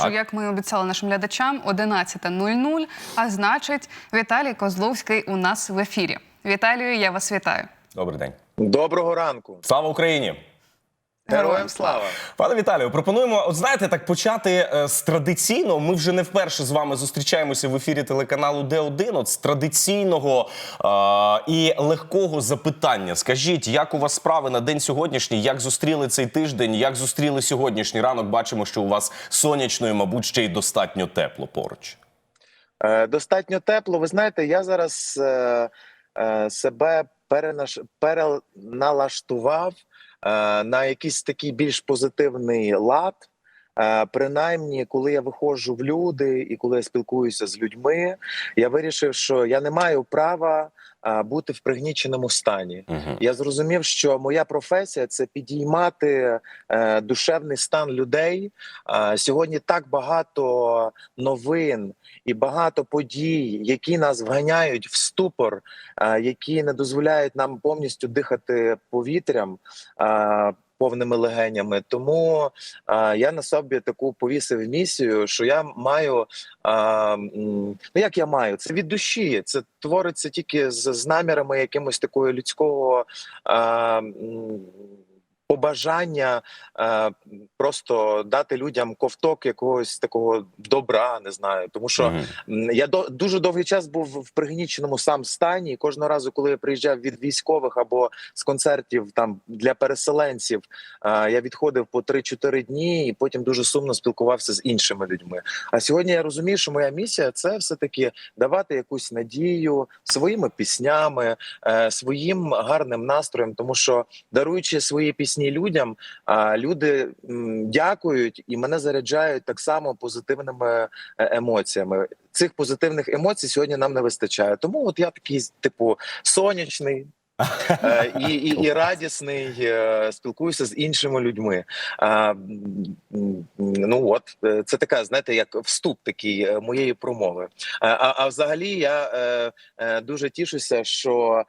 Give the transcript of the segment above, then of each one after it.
Що, як ми обіцяли нашим глядачам, 11.00, а значить, Віталій Козловський у нас в ефірі. Віталію, я вас вітаю. Добрий день. Доброго ранку. Слава Україні! Героям слава. Пане Віталію, пропонуємо, от знаєте, так почати е, з традиційно. Ми вже не вперше з вами зустрічаємося в ефірі телеканалу Д1. От з традиційного е, і легкого запитання. Скажіть, як у вас справи на день сьогоднішній? Як зустріли цей тиждень? Як зустріли сьогоднішній ранок? Бачимо, що у вас сонячно і, мабуть, ще й достатньо тепло поруч. Е, достатньо тепло. Ви знаєте, я зараз е, е, себе перенаш... переналаштував на якийсь такий більш позитивний лад. Е, принаймні, коли я виходжу в люди і коли я спілкуюся з людьми, я вирішив, що я не маю права е, бути в пригніченому стані. Угу. Я зрозумів, що моя професія це підіймати е, душевний стан людей. Сьогодні так багато новин і багато подій, які нас вганяють в ступор, які не дозволяють нам повністю дихати повітрям. Повними легенями, тому е, я на собі таку повісив місію, що я маю е, ну як я маю це від душі. Це твориться тільки з, з намірами якимось такого людського е, побажання е, просто дати людям ковток якогось такого добра, не знаю, тому що. Мгм. М, Я до дуже довгий час був в пригніченому сам стані. і Кожного разу, коли я приїжджав від військових або з концертів там для переселенців, е, я відходив по 3-4 дні, і потім дуже сумно спілкувався з іншими людьми. А сьогодні я розумію, що моя місія це все таки давати якусь надію своїми піснями, е, своїм гарним настроєм, тому що даруючи свої пісні людям, а люди дякують і мене заряджають так само позитивними е, емоціями. Цих позитивних емоцій сьогодні нам не вистачає. Тому от я такий, типу, сонячний. е, і, і, і радісний, е, спілкуюся з іншими людьми. А, ну от це така, знаєте, як вступ такий моєї промови. А, а, взагалі я е, дуже тішуся, що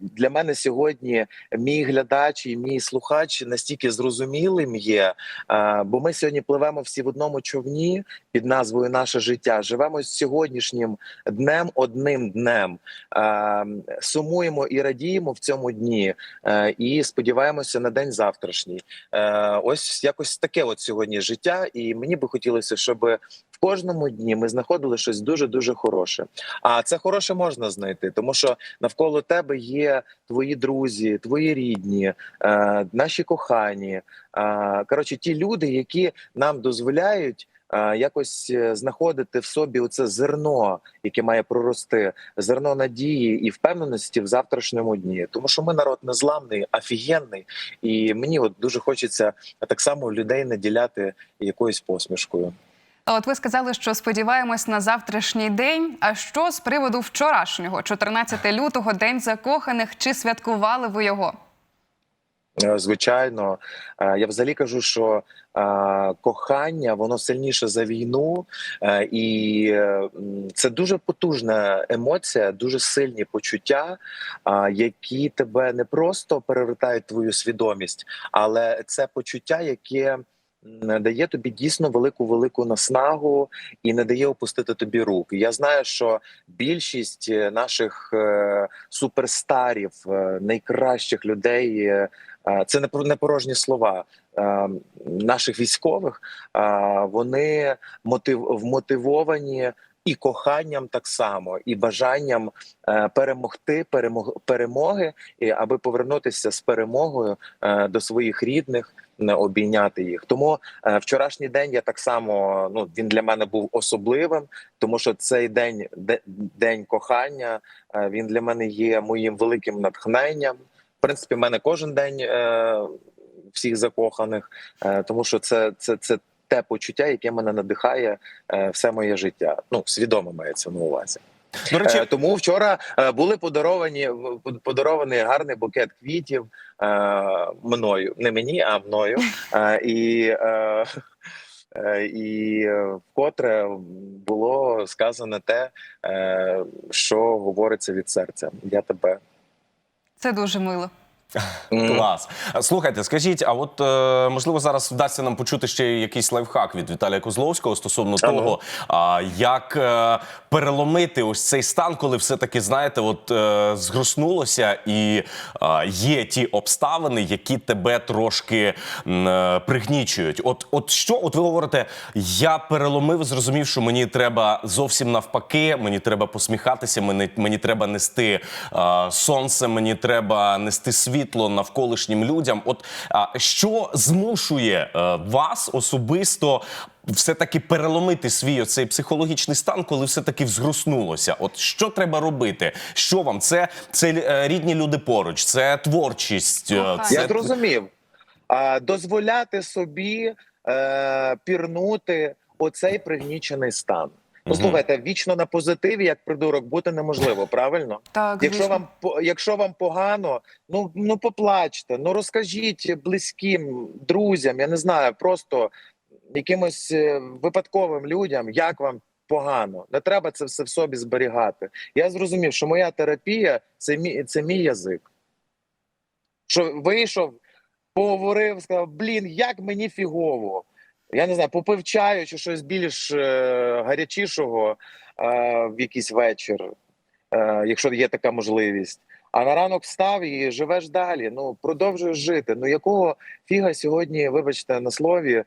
для мене сьогодні мій глядач і мій слухач настільки зрозумілим є. е, Бо ми сьогодні пливемо всі в одному човні під назвою Наше життя. Живемо сьогоднішнім днем, одним днем. Е, Сумуємо і радіємо в цьому дні, е, і сподіваємося на день завтрашній. Е, Ось якось таке от сьогодні життя, і мені би хотілося, щоб кожному дні ми знаходили щось дуже дуже хороше. А це хороше можна знайти, тому що навколо тебе є твої друзі, твої рідні, е, наші кохані. Е, коротше, ті люди, які нам дозволяють. е, Якось е, знаходити в собі оце зерно, яке має прорости, зерно надії і впевненості в завтрашньому дні, тому що ми народ незламний, офігенний, і мені от дуже хочеться так само людей наділяти якоюсь посмішкою. От ви сказали, що сподіваємось на завтрашній день. А що з приводу вчорашнього, 14 лютого, день закоханих? Чи святкували ви його? Е, Звичайно, Е, я взагалі кажу, що е, кохання воно сильніше за війну, і це дуже потужна емоція, дуже сильні почуття, які тебе не просто перевертають твою свідомість, але це почуття, яке дає тобі дійсно велику велику наснагу і не дає опустити тобі рук. Я знаю, що більшість е, наших е, суперстарів, е, найкращих людей. Це не порожні слова наших військових. Вони мотив вмотивовані і коханням так само, і бажанням перемогти, перемог, перемоги, і аби повернутися з перемогою до своїх рідних, обійняти їх. Тому е, вчорашній день я так само ну він для мене був особливим, тому що цей день де- день кохання. е, Він для мене є моїм великим натхненням. В принципі, в мене кожен день е, всіх закоханих, тому що це, це, це те почуття, яке мене надихає все моє життя. Ну свідомо мається на увазі. До речі, Е, тому вчора е, були подаровані подарований гарний букет квітів е, мною, не мені, а мною. І і вкотре було сказано те, що говориться від серця. Я тебе Це дуже мило. Клас. Слухайте, скажіть, а от е, можливо зараз вдасться нам почути ще якийсь лайфхак від Віталія Козловського стосовно А ну. того, а, як е, переломити ось цей стан, коли все-таки знаєте, от е, згруснулося і е, є ті обставини, які тебе трошки е, пригнічують. От, от що, от ви говорите, я переломив, зрозумів, що мені треба зовсім навпаки, мені треба посміхатися, мені, мені треба нести е, сонце, мені треба нести світло навколишнім людям. От а, що змушує е, вас особисто все-таки переломити свій оцей психологічний стан, коли все-таки взгруснулося? От що треба робити? Що вам? Це, це е, рідні люди поруч, це творчість, е, це Я зрозумів. А, дозволяти собі е, пірнути оцей пригнічений стан. Ну, слухайте, вічно на позитиві, як придурок, бути неможливо, правильно? Так, Якщо вам якщо вам погано, ну ну поплачте, ну розкажіть близьким, друзям, я не знаю, просто якимось е, випадковим людям, як вам погано. Не треба це все в собі зберігати. Я зрозумів, що моя терапія це мій це мій язик. Що вийшов, поговорив, сказав: блін, як мені фігово. Я не знаю, попив чаю чи щось більш е, гарячішого е, в якийсь вечір, е, якщо є така можливість. А на ранок встав і живеш далі. Ну продовжуєш жити. Ну якого фіга сьогодні, вибачте на слові, е,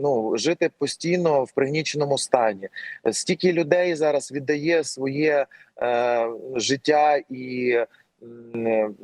ну жити постійно в пригніченому стані? Стільки людей зараз віддає своє е, життя і м,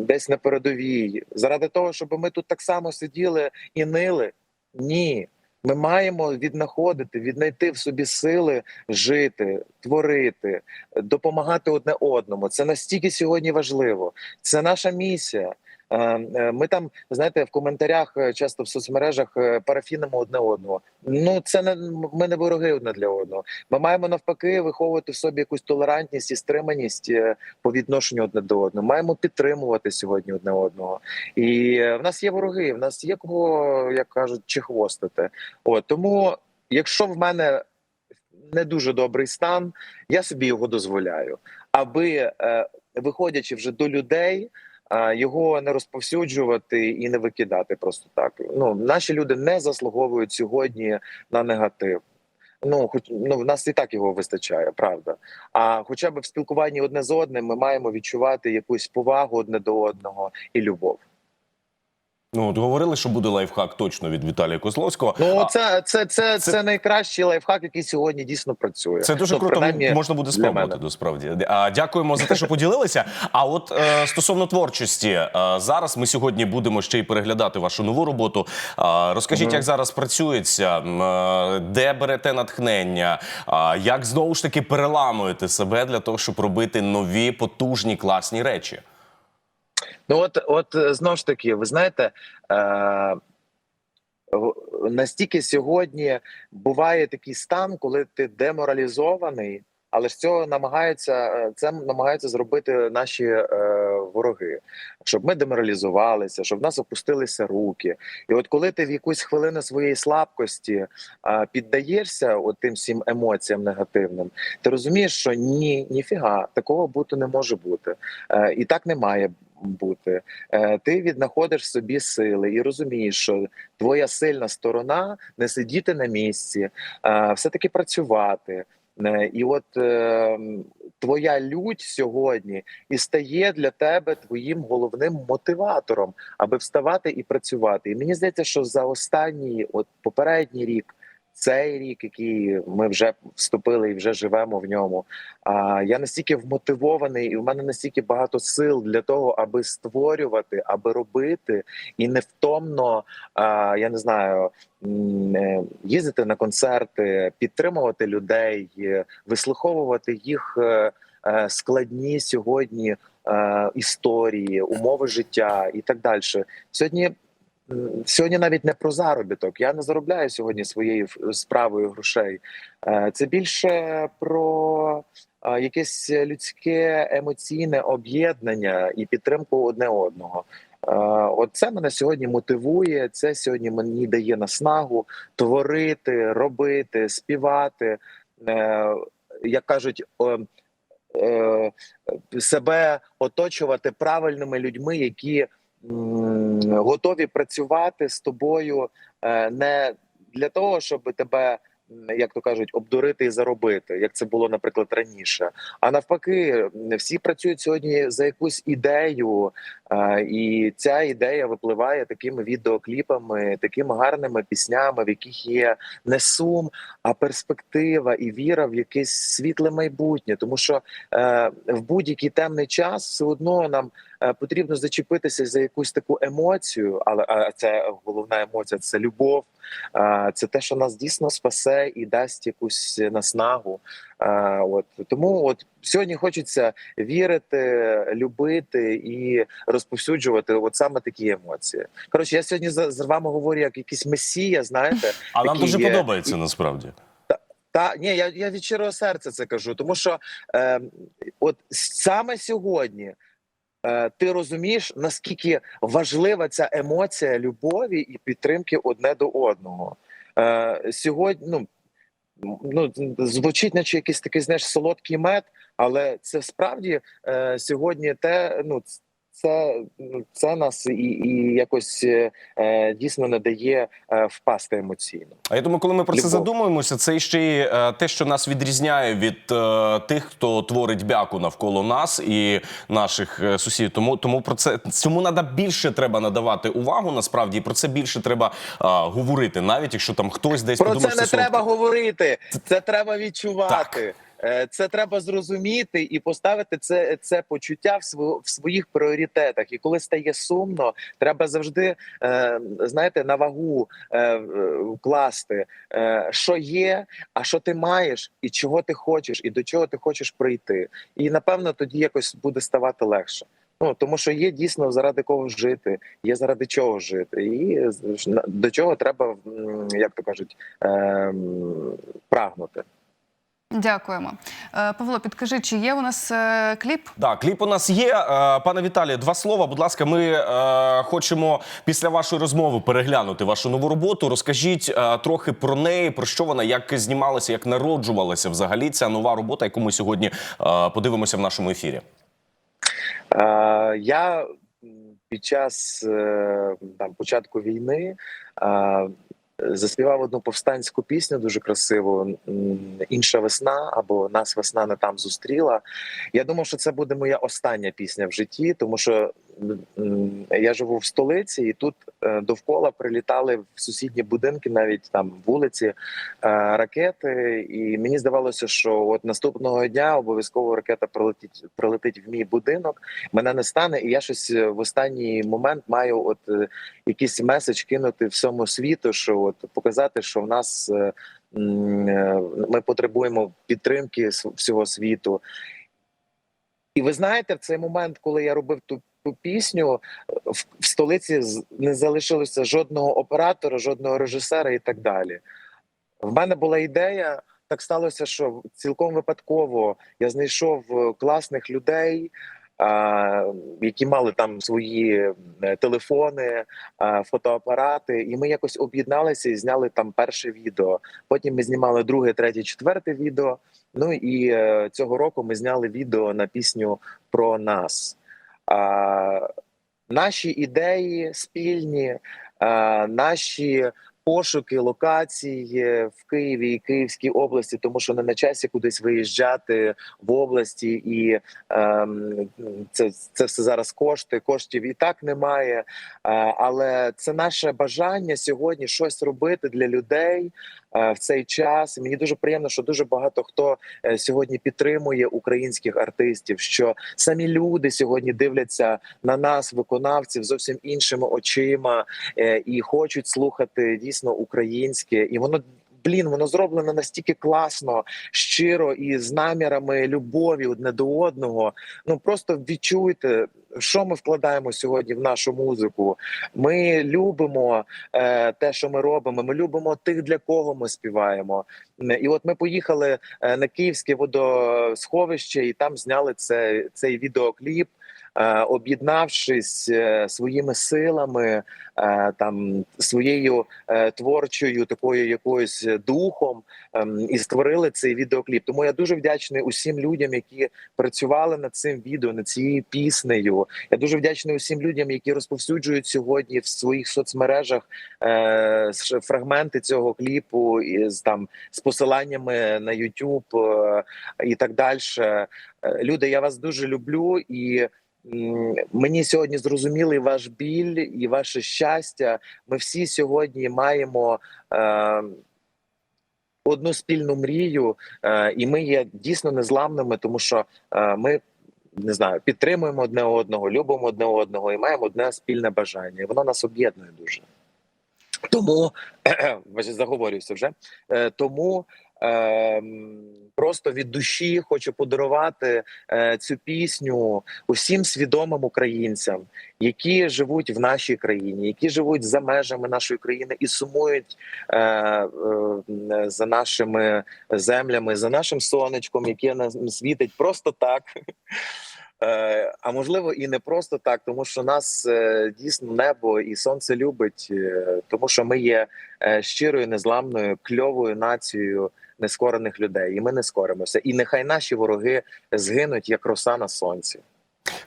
десь на передовій, заради того, щоб ми тут так само сиділи і нили. Ні. Ми маємо віднаходити, віднайти в собі сили жити, творити, допомагати одне одному. Це настільки сьогодні важливо. Це наша місія. Е, е, Ми там, знаєте, в коментарях е, часто в соцмережах парафінимо одне одного. Ну це не ми не вороги одне для одного. Ми маємо навпаки виховувати в собі якусь толерантність і стриманість по відношенню одне до одного. Маємо підтримувати сьогодні одне одного. І в нас є вороги, в нас є кого, як кажуть, чехвостити. От тому, якщо в мене не дуже добрий стан, я собі його дозволяю, аби виходячи вже до людей. Його не розповсюджувати і не викидати просто так. Ну наші люди не заслуговують сьогодні на негатив. Ну, хоч ну в нас і так його вистачає, правда. А хоча б в спілкуванні одне з одним ми маємо відчувати якусь повагу одне до одного і любов. Ну, от говорили, що буде лайфхак точно від Віталія Козловського. Ну А, це, це, це, це- це, найкращий лайфхак, який сьогодні дійсно працює. Це дуже ну, круто. Можна буде спробувати насправді. А дякуємо за те, що поділилися. А от е, стосовно творчості, е, зараз ми сьогодні будемо ще й переглядати вашу нову роботу. Е, розкажіть, Мгм. як зараз працюється, е, де берете натхнення, е, як знову ж таки переламуєте себе для того, щоб робити нові потужні класні речі. Ну от, от е, знову ж таки, ви знаєте, е, настільки сьогодні буває такий стан, коли ти деморалізований, але ж цього намагаються е, це намагаються зробити наші е, вороги, щоб ми деморалізувалися, щоб в нас опустилися руки. І от коли ти в якусь хвилину своєї слабкості е, піддаєшся от тим всім емоціям негативним, ти розумієш, що ні, ніфіга, такого бути не може бути, е, і так не має бути. Е, ти віднаходиш собі сили і розумієш, що твоя сильна сторона не сидіти на місці, все таки працювати. Е, І от е, твоя лють сьогодні і стає для тебе твоїм головним мотиватором, аби вставати і працювати. І мені здається, що за останній, от попередній рік, цей рік, який ми вже вступили і вже живемо в ньому. А я настільки вмотивований, і в мене настільки багато сил для того, аби створювати, аби робити, і невтомно, а, я не знаю, е, їздити на концерти, підтримувати людей, е, вислуховувати їх е, складні сьогодні історії, умови життя і так далі. Сьогодні. Сьогодні навіть не про заробіток. Я не заробляю сьогодні своєю справою грошей. Е, Це більше про е, якесь людське емоційне об'єднання і підтримку одне одного. Е, От це мене сьогодні мотивує. Це сьогодні мені дає наснагу творити, робити, співати. Як кажуть, себе оточувати правильними людьми, які готові працювати з тобою е, не для того, щоб тебе. Як то кажуть, обдурити і заробити, як це було, наприклад, раніше. А навпаки, всі працюють сьогодні за якусь ідею, і ця ідея випливає такими відеокліпами, такими гарними піснями, в яких є не сум, а перспектива і віра в якесь світле майбутнє. Тому що е, в будь-який темний час все одно нам е, потрібно зачепитися за якусь таку емоцію, але це головна емоція це любов. Е, Це те, що нас дійсно спасе і дасть якусь наснагу. От тому, от сьогодні хочеться вірити, любити і розповсюджувати от саме такі емоції. Коротше, я сьогодні з, з вами говорю як якийсь месія, знаєте. А нам дуже є. подобається насправді. Та ні, я, я від щирого серця це кажу, тому що е, от саме сьогодні е, ти розумієш, наскільки важлива ця емоція любові і підтримки одне до одного. Е, сьогодні, ну, ну звучить, наче якийсь такий знаєш солодкий мед, але це справді е, сьогодні те, ну це, це нас і, і якось е, дійсно не дає е, впасти емоційно. А я думаю, коли ми про це задумуємося, це ще й е, те, що нас відрізняє від е, тих, хто творить бяку навколо нас і наших е, сусідів. Тому тому про це цьому треба більше треба надавати увагу. Насправді і про це більше треба е, говорити, навіть якщо там хтось десь Про подумав, це не треба говорити. Це треба відчувати. Е, Це треба зрозуміти і поставити це, це почуття в сво- в своїх пріоритетах. І коли стає сумно, треба завжди е, знаєте на вагу е, е, вкласти, е, що є, а що ти маєш, і чого ти хочеш, і до чого ти хочеш прийти. І напевно тоді якось буде ставати легше. Ну тому що є дійсно заради кого жити, є заради чого жити, і до чого треба, як то кажуть, ем, прагнути. Дякуємо. Е, Павло, підкажи, чи є у нас е, кліп? Так, кліп у нас є. Е, Пане Віталію, два слова. Будь ласка, ми хочемо після вашої розмови переглянути вашу нову роботу. Розкажіть трохи про неї, про що вона, як знімалася, як народжувалася взагалі ця нова робота, яку ми сьогодні подивимося в нашому ефірі. Я під час там початку війни заспівав одну повстанську пісню дуже красиву. Інша весна або нас весна не там зустріла. Я думав, що це буде моя остання пісня в житті, тому що я живу в столиці, і тут е, довкола прилітали в сусідні будинки, навіть там вулиці, е, ракети. І мені здавалося, що от наступного дня обов'язково ракета прилетить прилетить в мій будинок. Мене не стане, і я щось е, в останній момент маю от е, якийсь меседж кинути всьому світу, що от показати, що в нас е, е, ми потребуємо підтримки всього світу. І ви знаєте, в цей момент, коли я робив ту пісню, в, столиці не залишилося жодного оператора, жодного режисера і так далі. В мене була ідея. Так сталося, що цілком випадково я знайшов е, класних людей, а, які мали там свої е, телефони, фотоапарати, і ми якось об'єдналися і зняли там перше відео. Потім ми знімали друге, третє, четверте відео. Ну і е, цього року ми зняли відео на пісню про нас. Наші ідеї спільні, наші пошуки локацій е, в Києві і Київській області, тому що не на часі кудись виїжджати в області, і ем, це, це все зараз кошти. Коштів і так немає. Але це наше бажання сьогодні щось робити для людей в цей час. Мені дуже приємно, що дуже багато хто е, сьогодні підтримує українських артистів. Що самі люди сьогодні дивляться на нас, виконавців, зовсім іншими очима е, і хочуть слухати дійсно українське, і воно. Блін, воно зроблено настільки класно, щиро і з намірами любові одне до одного. Ну просто відчуйте, що ми вкладаємо сьогодні в нашу музику. Ми любимо е, те, що ми робимо. Ми любимо тих, для кого ми співаємо. І от ми поїхали е, на Київське водосховище, і там зняли це, цей відеокліп. Е, об'єднавшись е, своїми силами, е, там своєю творчою такою якоюсь духом, ем, і створили цей відеокліп. Тому я дуже вдячний усім людям, які працювали над цим відео, над цією піснею. Я дуже вдячний усім людям, які розповсюджують сьогодні в своїх соцмережах фрагменти цього кліпу із там з посиланнями на YouTube і так далі. Люди, я вас дуже люблю і. Мені сьогодні зрозумілий ваш біль і ваше щастя. Ми всі сьогодні маємо е, одну спільну мрію, е, і ми є дійсно незламними, тому що е, ми не знаю, підтримуємо одне одного, любимо одне одного і маємо одне спільне бажання. І воно нас об'єднує дуже. Тому заговорююся вже. Е, Тому е, просто від душі хочу подарувати е, цю пісню усім свідомим українцям, які живуть в нашій країні, які живуть за межами нашої країни і сумують е, е, за нашими землями, за нашим сонечком, яке нам світить просто так. Е, А можливо, і не просто так, тому що нас е, дійсно небо і сонце любить, е, тому що ми є щирою, незламною, кльовою нацією нескорених людей, і ми не скоримося. І нехай наші вороги згинуть як роса на сонці.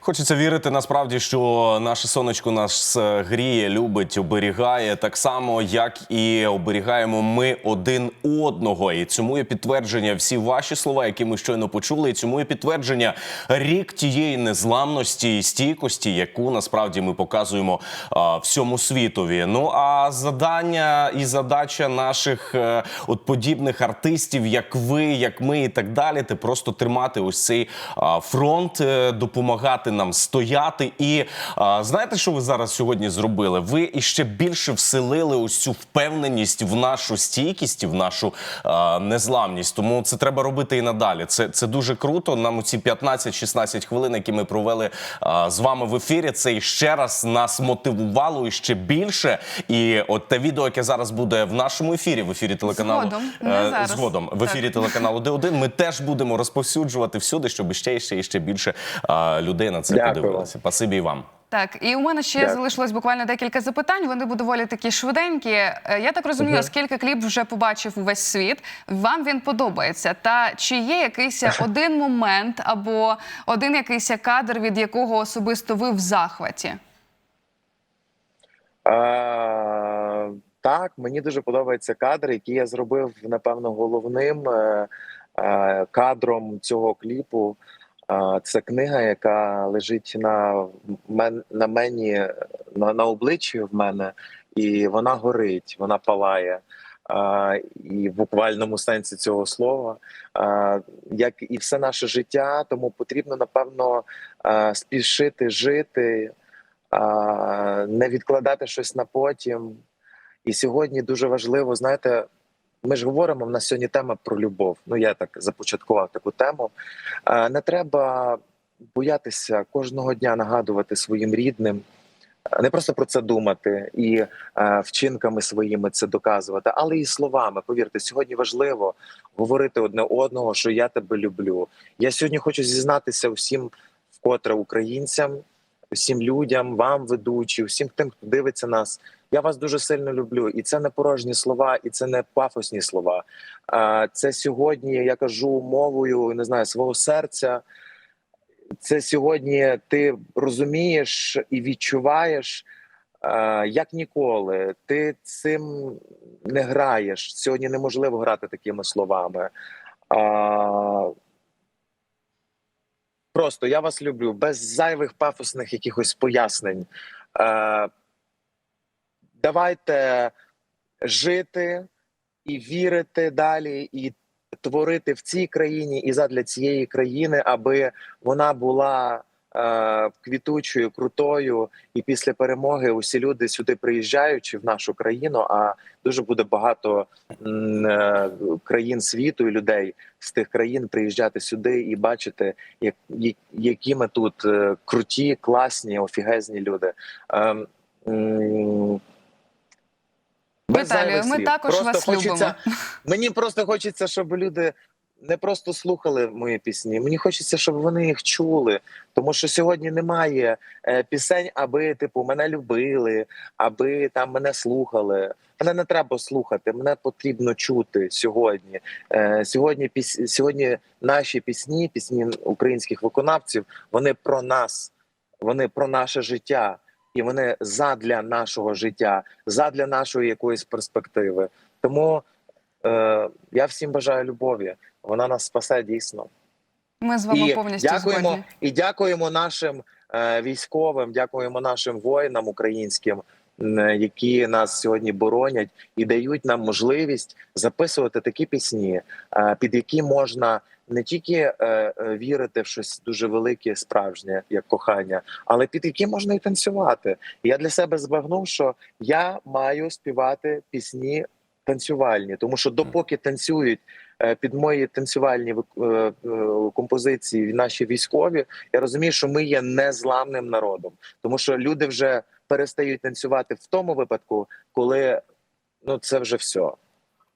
Хочеться вірити насправді, що наше сонечко нас е, гріє, любить, оберігає так само, як і оберігаємо ми один одного. І цьому є підтвердження всі ваші слова, які ми щойно почули. І цьому є підтвердження рік тієї незламності і стійкості, яку насправді ми показуємо а, всьому світові. Ну а задання і задача наших е, от подібних артистів, як ви, як ми, і так далі, це просто тримати ось цей а, фронт, е, допомагати нам стояти. І а, знаєте, що ви зараз сьогодні зробили? Ви іще більше вселили ось цю впевненість в нашу стійкість, в нашу а, незламність. Тому це треба робити і надалі. Це, це дуже круто. Нам у ці 15-16 хвилин, які ми провели а, з вами в ефірі, це іще раз нас мотивувало і ще більше. І от те відео, яке зараз буде в нашому ефірі, в ефірі телеканалу Згодом, не е, зараз. згодом в Так. ефірі телеканалу Д1, ми теж будемо розповсюджувати всюди, щоб ще і ще і ще більше а, людей на це Дякую подивилося. Спасибі і вам. Так, і у мене ще Дякую. залишилось буквально декілька запитань. Вони будуть доволі такі швиденькі. Е, Я так розумію, Мгм. оскільки кліп вже побачив увесь світ, вам він подобається. Та чи є якийсь один момент або один якийсь кадр, від якого особисто ви в захваті? А, так, мені дуже подобається кадр, який я зробив, напевно, головним е, е, кадром цього кліпу. Це книга, яка лежить на на мені на, на обличчі в мене, і вона горить, вона палає. І в буквальному сенсі цього слова, як і все наше життя, тому потрібно напевно спішити жити, не відкладати щось на потім. І сьогодні дуже важливо, знаєте, ми ж говоримо, в нас сьогодні тема про любов. Ну я так започаткував таку тему. Не треба боятися кожного дня нагадувати своїм рідним. Не просто про це думати і вчинками своїми це доказувати, але і словами. Повірте, сьогодні важливо говорити одне одного, що я тебе люблю. Я сьогодні хочу зізнатися усім, вкотре українцям, усім людям, вам, ведучі, усім тим, хто дивиться нас. Я вас дуже сильно люблю, і це не порожні слова, і це не пафосні слова. А це сьогодні я кажу мовою не знаю свого серця. Це сьогодні ти розумієш і відчуваєш як ніколи. Ти цим не граєш. Сьогодні неможливо грати такими словами. Просто я вас люблю без зайвих пафосних якихось пояснень. Е, давайте жити і вірити далі, і творити в цій країні і задля цієї країни, аби вона була квітучою, крутою. І після перемоги усі люди сюди приїжджаючи в нашу країну. А дуже буде багато е, країн світу і людей з тих країн приїжджати сюди і бачити, як, які ми тут е, круті, класні, офігезні люди. Без Віталію, ми також Просто вас хочеться, любимо. Мені просто хочеться, щоб люди не просто слухали мої пісні. Мені хочеться, щоб вони їх чули. Тому що сьогодні немає е, пісень, аби типу мене любили, аби там мене слухали. Мене не треба слухати, мене потрібно чути сьогодні. Е, сьогодні піс... сьогодні наші пісні, пісні українських виконавців, вони про нас, вони про наше життя, і вони задля нашого життя, задля нашої якоїсь перспективи. Тому е, я всім бажаю любові. Вона нас спасе дійсно. Ми з вами І повністю дякуємо згодні. і дякуємо нашим е, військовим, дякуємо нашим воїнам українським, е, які нас сьогодні боронять і дають нам можливість записувати такі пісні, е, під які можна не тільки е, е, вірити в щось дуже велике, справжнє, як кохання, але під які можна і танцювати. Я для себе збагнув, що я маю співати пісні танцювальні, тому що допоки танцюють під мої танцювальні е, е, композиції наші військові, я розумію, що ми є незламним народом, тому що люди вже перестають танцювати в тому випадку, коли ну це вже все.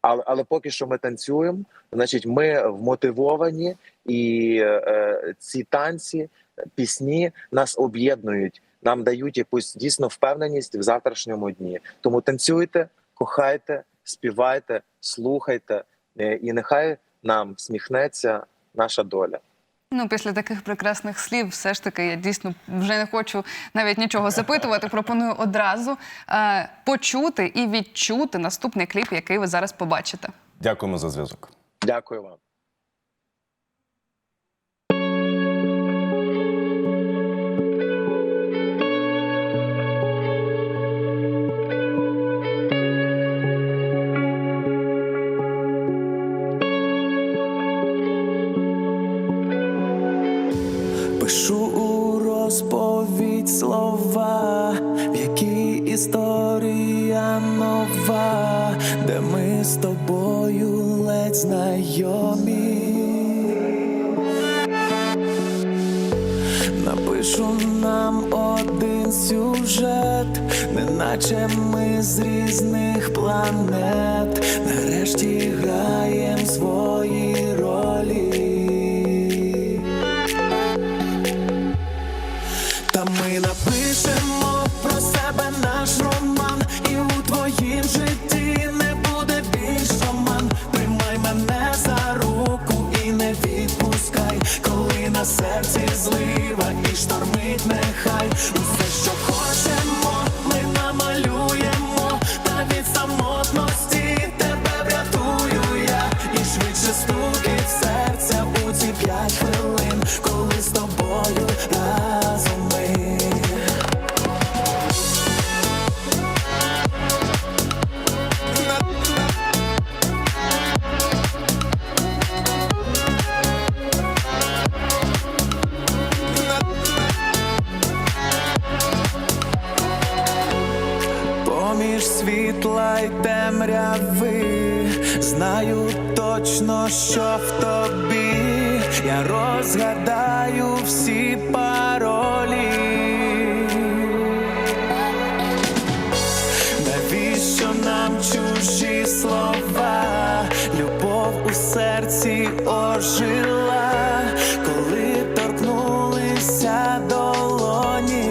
Але але поки що ми танцюємо, значить, ми вмотивовані, і е, ці танці, пісні нас об'єднують, нам дають якусь дійсно впевненість в завтрашньому дні. Тому танцюйте, кохайте, співайте, слухайте, е, і нехай нам сміхнеться наша доля. Ну, після таких прекрасних слів, все ж таки, я дійсно вже не хочу навіть нічого запитувати. Пропоную одразу е, почути і відчути наступний кліп, який ви зараз побачите. Дякуємо за зв'язок. Дякую вам. Пишу у розповідь слова, в якій історія нова, де ми з тобою ледь знайомі. Напишу нам один сюжет, неначе ми з різних планет. Нарешті граєм свої нам чужі слова? Любов у серці ожила, коли торкнулися долоні.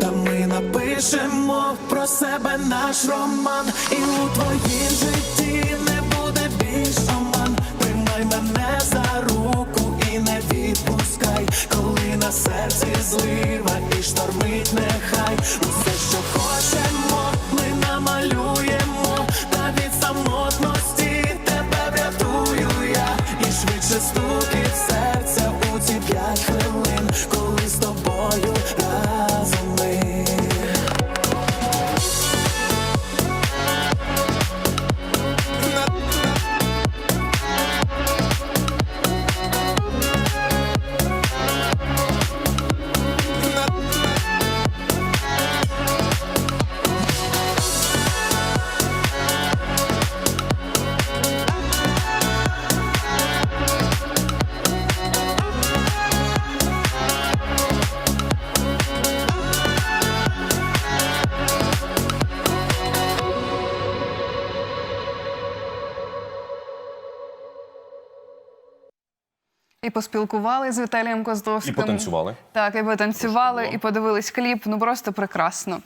Та ми напишемо про себе наш роман, і у твоїм житті не буде більш оман. Тримай мене за руку і не відпускай, коли на серці злива поспілкували з Віталієм Коздовським. І потанцювали. Так, і потанцювали, і подивились кліп. Ну просто прекрасно.